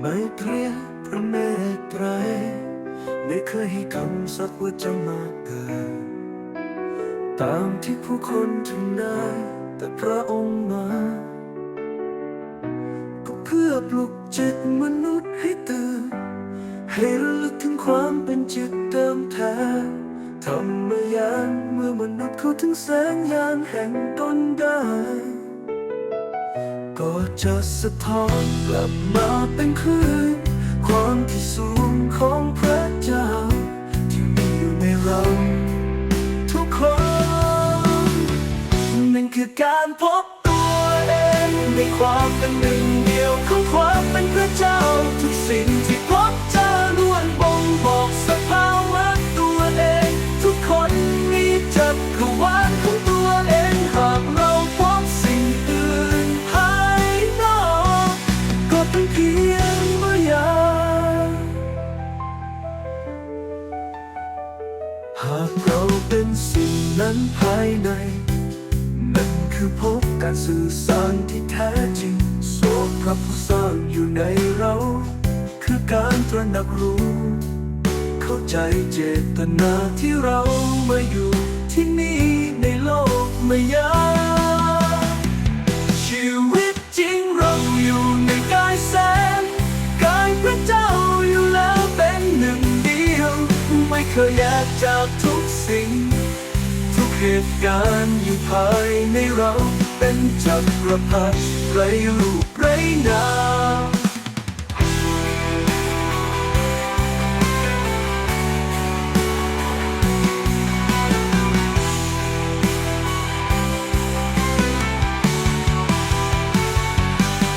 ไม่เกลียพระเมตไตรไม่เคยให้คำสักว่าจะมาเกิด ตามที่ผู้คนทำได้ แต่พระองค์มา ก็เพื่อปลุกจิตมนุษย์ให้ตื่น ให้ระลึกถึงความเป็นจิตเดิมแท้ธรรมยานเมื่อมนุษย์เข้าถึงแสงยานแห่งตนได้ ก็จะสะท้อนกลับมาเป็นคลื่นความที่สูงของพระเจ้า ที่มีอยู่ในเราทุกคนนั่นคือการพบตัวเองในความเป็นหนึ่งเดียวของความเป็นพระเจ้า นั้นภายใน นั่นคือพบการสื่อสารที่แท้จริงโสดพระผู้สร้างอยู่ในเรา คือการตระหนักรู้ เข้าใจเจตนาที่เรามาอยู่ที่นี่ในโลกมายาชีวิตจริงเราอยู่ในกายแสนกายพระเจ้าอยู่แล้วเป็นหนึ่งเดียว ไม่เคยแยกจากทุก กเหตุการณ์อยู่ภายในเรา เป็นจักรพรรดิไรรูปไรนาม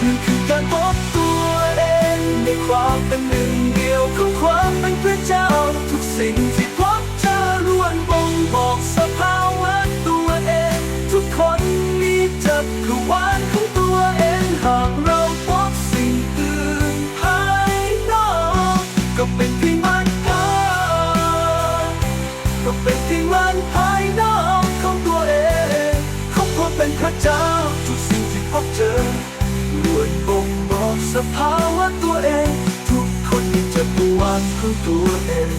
นั่นคือการพบตัวเองในความเป็น ภาวะตัวเอง ทุกคนมีจักรวาลของตัวเอง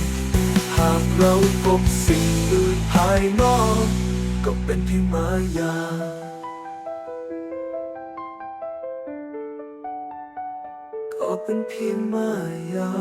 หากเราพบสิ่งอื่นภายนอก ก็เป็นเพียงมายาก็เป็นเพียงมายา